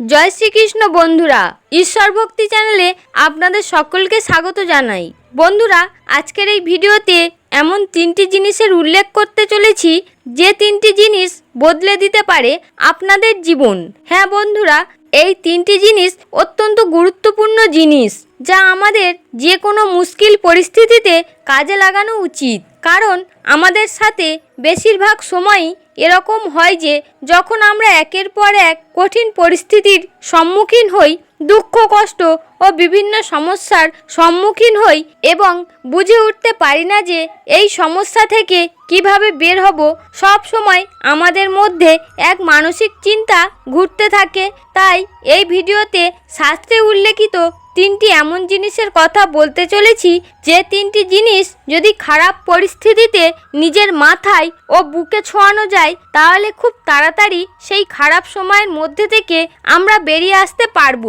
জয় শ্রীকৃষ্ণ বন্ধুরা ঈশ্বর ভক্তি চ্যানেলে আপনাদের সকলকে স্বাগত জানাই। বন্ধুরা, আজকের এই ভিডিওতে এমন তিনটি জিনিসের উল্লেখ করতে চলেছি, যে তিনটি জিনিস বদলে দিতে পারে আপনাদের জীবন। হ্যাঁ বন্ধুরা, এই তিনটি জিনিস অত্যন্ত গুরুত্বপূর্ণ জিনিস, যা আমাদের যে কোনো মুশকিল পরিস্থিতিতে কাজে লাগানো উচিত। কারণ, আমাদের সাথে বেশিরভাগ সময়ই এরকম হয় যে, যখন আমরা একের পর এক কঠিন পরিস্থিতির সম্মুখীন হই, দুঃখ, কষ্ট ও বিভিন্ন সমস্যার সম্মুখীন হই এবং বুঝে উঠতে পারি না যে, এই সমস্যা থেকে কীভাবে বের হব, সব সময় আমাদের মধ্যে এক মানসিক চিন্তা ঘুরতে থাকে। তাই এই ভিডিওতে শাস্ত্রে উল্লেখিত তিনটি এমন জিনিসের কথা বলতে চলেছি যে তিনটি জিনিস যদি খারাপ পরিস্থিতিতে নিজের মাথায় ও বুকে ছোঁয়ানো যায়, তাহলে খুব তাড়াতাড়ি সেই খারাপ সময়ের মধ্যে থেকে আমরা বেরিয়ে আসতে পারব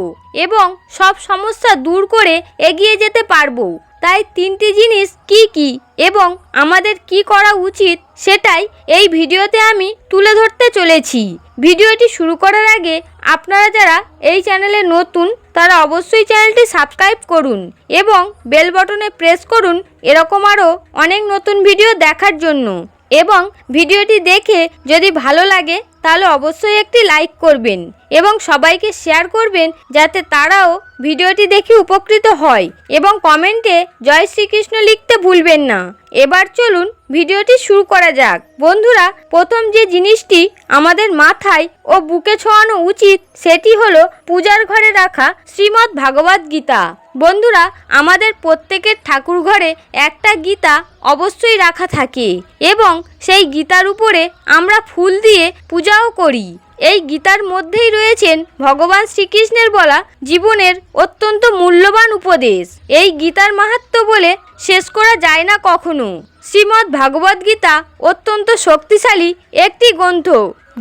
এবং সব সমস্যা দূর করে এগিয়ে যেতে পারব। তাই তিনটি জিনিস কি কি এবং আমাদের কি করা উচিত সেটাই এই ভিডিওতে আমি তুলে ধরতে চলেছি। ভিডিওটি শুরু করার আগে আপনারা যারা এই চ্যানেলে নতুন তারা অবশ্যই চ্যানেলটি সাবস্ক্রাইব করুন এবং বেল বটনে প্রেস করুন এরকম আরও অনেক নতুন ভিডিও দেখার জন্য। এবং ভিডিওটি দেখে যদি ভালো লাগে তাহলে অবশ্যই একটি লাইক করবেন এবং সবাইকে শেয়ার করবেন যাতে তারাও ভিডিওটি দেখে উপকৃত হয় এবং কমেন্টে জয় শ্রীকৃষ্ণ লিখতে ভুলবেন না। এবার চলুন ভিডিওটি শুরু করা যাক। বন্ধুরা, প্রথম যে জিনিসটি আমাদের মাথায় ও বুকে ছোঁয়ানো উচিত, সেটি হলো পূজার ঘরে রাখা শ্রীমদ্ ভাগবত গীতা। বন্ধুরা, আমাদের প্রত্যেকের ঠাকুর ঘরে একটা গীতা অবশ্যই রাখা থাকে এবং সেই গীতার উপরে আমরা ফুল দিয়ে পূজাও করি। এই গীতার মধ্যেই রয়েছেন ভগবান শ্রীকৃষ্ণের বলা জীবনের অত্যন্ত মূল্যবান উপদেশ। এই গীতার মাহাত্ম্য বলে শেষ করা যায় না কখনো। শ্রীমদ্ ভাগবত গীতা অত্যন্ত শক্তিশালী একটি গ্রন্থ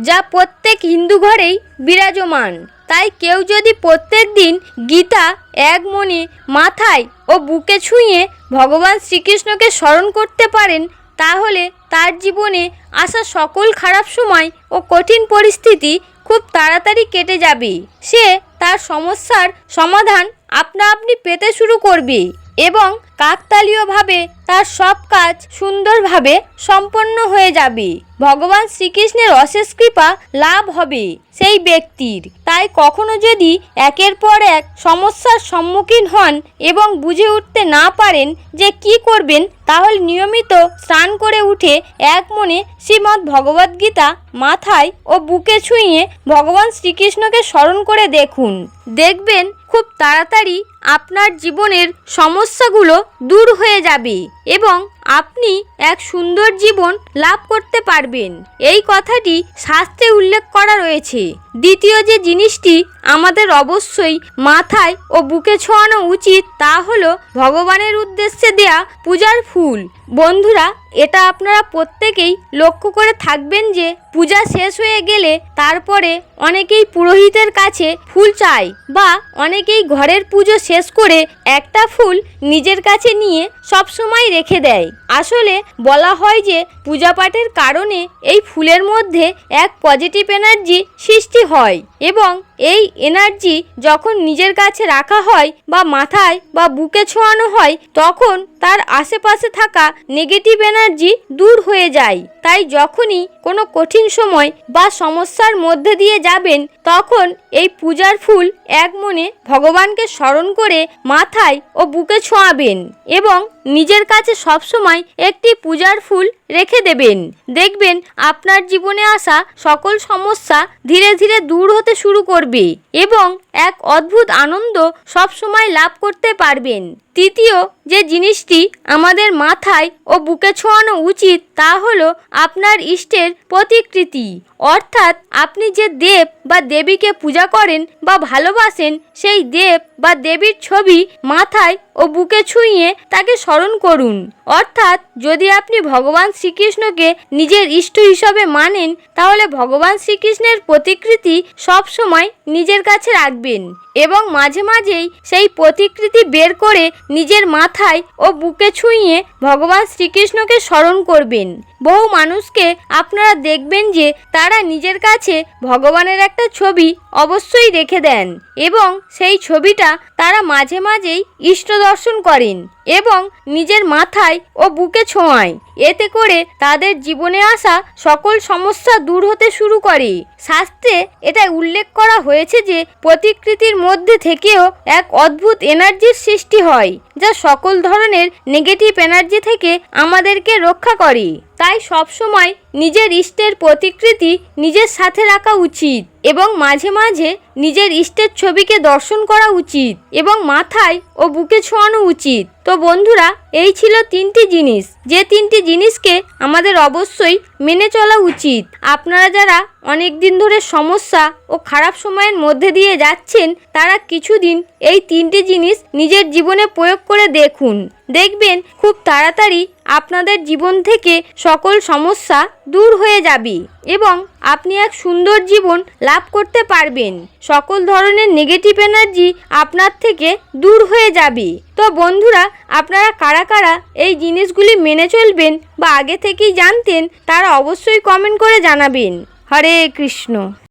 যা প্রত্যেক হিন্দু ঘরেই বিরাজমান। তাই কেউ যদি প্রত্যেক দিন গীতা, এক মনে মাথায় ও বুকে ছুঁয়ে ভগবান শ্রীকৃষ্ণকে স্মরণ করতে পারেন, তাহলে তার জীবনে আসা সকল খারাপ সময় ও কঠিন পরিস্থিতি খুব তাড়াতাড়ি কেটে যাবে। সে তার সমস্যার সমাধান আপনা আপনি পেতে শুরু করবে এবং কাকতালীয়ভাবে তার সব কাজ সুন্দরভাবে সম্পন্ন হয়ে যাবে। ভগবান শ্রীকৃষ্ণের অশেষ কৃপা লাভ হবে সেই ব্যক্তির। তাই কখনো যদি একের পর এক সমস্যার সম্মুখীন হন এবং বুঝে উঠতে না পারেন যে কি করবেন, তাহলে নিয়মিত স্নান করে উঠে এক মনে শ্রীমদ্ ভগবদ্গীতা মাথায় ও বুকে ছুঁয়ে ভগবান শ্রীকৃষ্ণকে স্মরণ করে দেখুন। দেখবেন খুব তাড়াতাড়ি আপনার জীবনের সমস্যাগুলো দূর হয়ে যাবে এবং আপনি এক সুন্দর জীবন লাভ করতে পারবেন। এই কথাটি শাস্ত্রে উল্লেখ করা রয়েছে। দ্বিতীয় যে জিনিসটি আমাদের অবশ্যই মাথায় ও বুকে ছোঁয়ানো উচিত তা হলো ভগবানের উদ্দেশ্যে দেয়া পূজার ফুল। বন্ধুরা, এটা আপনারা প্রত্যেকেই লক্ষ্য করে থাকবেন যে পূজা শেষ হয়ে গেলে তারপরে অনেকেই পুরোহিতের কাছে ফুল চায় বা অনেকেই ঘরের পুজো শেষ করে একটা ফুল নিজের কাছে নিয়ে সব সময় রেখে দেয়। আসলে বলা হয় যে পূজাপাঠের কারণে এই ফুলের মধ্যে এক পজিটিভ এনার্জি সৃষ্টি হয় এবং এই এনার্জি যখন নিজের কাছে রাখা হয় বা মাথায় বা বুকে ছোঁয়ানো হয়, তখন তার আশেপাশে থাকা নেগেটিভ এনার্জি দূর হয়ে যায়। তাই যখনই কোনো কঠিন সময় বা সমস্যার মধ্যে দিয়ে যাবেন, তখন এই পূজার ফুল এক মনে ভগবানকে স্মরণ করে মাথায় ও বুকে ছোঁয়াবেন এবং নিজের কাছে সবসময় একটি পূজার ফুল রেখে দেবেন। দেখবেন আপনার জীবনে আসা সকল সমস্যা ধীরে ধীরে দূর হতে শুরু করবে এবং এক অদ্ভুত আনন্দ সব সময় লাভ করতে পারবেন। তৃতীয় যে জিনিসটি আমাদের মাথায় ও বুকে ছোঁয়ানো উচিত তা হলো আপনার ইষ্টের প্রতিকৃতি। অর্থাৎ আপনি যে দেব বা দেবীকে পূজা করেন বা ভালোবাসেন, সেই দেব বা দেবীর ছবি মাথায় ও বুকে ছুঁয়ে তাকে স্মরণ করুন। অর্থাৎ যদি আপনি ভগবান শ্রীকৃষ্ণকে নিজের ইষ্ট হিসাবে মানেন, তাহলে ভগবান শ্রীকৃষ্ণের প্রতিকৃতি সব সময় নিজের কাছে রাখবেন এবং মাঝে মাঝেই সেই প্রতিকৃতি বের করে নিজের মাথায় ও বুকে ছুঁয়ে ভগবান শ্রীকৃষ্ণকে স্মরণ করবেন। বহু মানুষকে আপনারা দেখবেন যে তারা নিজের কাছে ভগবানের একটা ছবি অবশ্যই রেখে দেন এবং সেই ছবিটা তারা মাঝে মাঝেই ইষ্ট দর্শন করেন এবং নিজের মাথায় ও বুকে ছোঁয়ায়। এতে করে তাদের জীবনে আসা সকল সমস্যা দূর হতে শুরু করে। শাস্ত্রে এটা উল্লেখ করা হয়েছে যে প্রতিকৃতির মধ্যে থেকেও এক অদ্ভুত এনার্জির সৃষ্টি হয়, যা সকল ধরনের নেগেটিভ এনার্জি থেকে আমাদেরকে রক্ষা করে। kasih. তাই সবসময় নিজের ইষ্টের প্রতিকৃতি নিজের সাথে রাখা উচিত এবং মাঝে মাঝে নিজের ইষ্টের ছবিকে দর্শন করা উচিত এবং মাথায় ও বুকে ছোঁয়ানো উচিত। তো বন্ধুরা, এই ছিল তিনটি জিনিস। যে তিনটি জিনিসকে আমাদের অবশ্যই মেনে চলা উচিত। আপনারা যারা অনেক দিন ধরে সমস্যা ও খারাপ সময়ের মধ্যে দিয়ে যাচ্ছেন, তারা কিছুদিন এই তিনটি জিনিস নিজের জীবনে প্রয়োগ করে দেখুন। দেখবেন, খুব তাড়াতাড়ি আপনাদের জীবন থেকে সকল সমস্যা দূর হয়ে যাবে এবং আপনি এক সুন্দর জীবন লাভ করতে পারবেন। সকল ধরনের নেগেটিভ এনার্জি আপনার থেকে দূর হয়ে যাবে। তো বন্ধুরা, আপনারা কারা কারা এই জিনিসগুলি মেনে চলবেন বা আগে থেকেই জানতেন তারা অবশ্যই কমেন্ট করে জানাবেন। হরে কৃষ্ণ।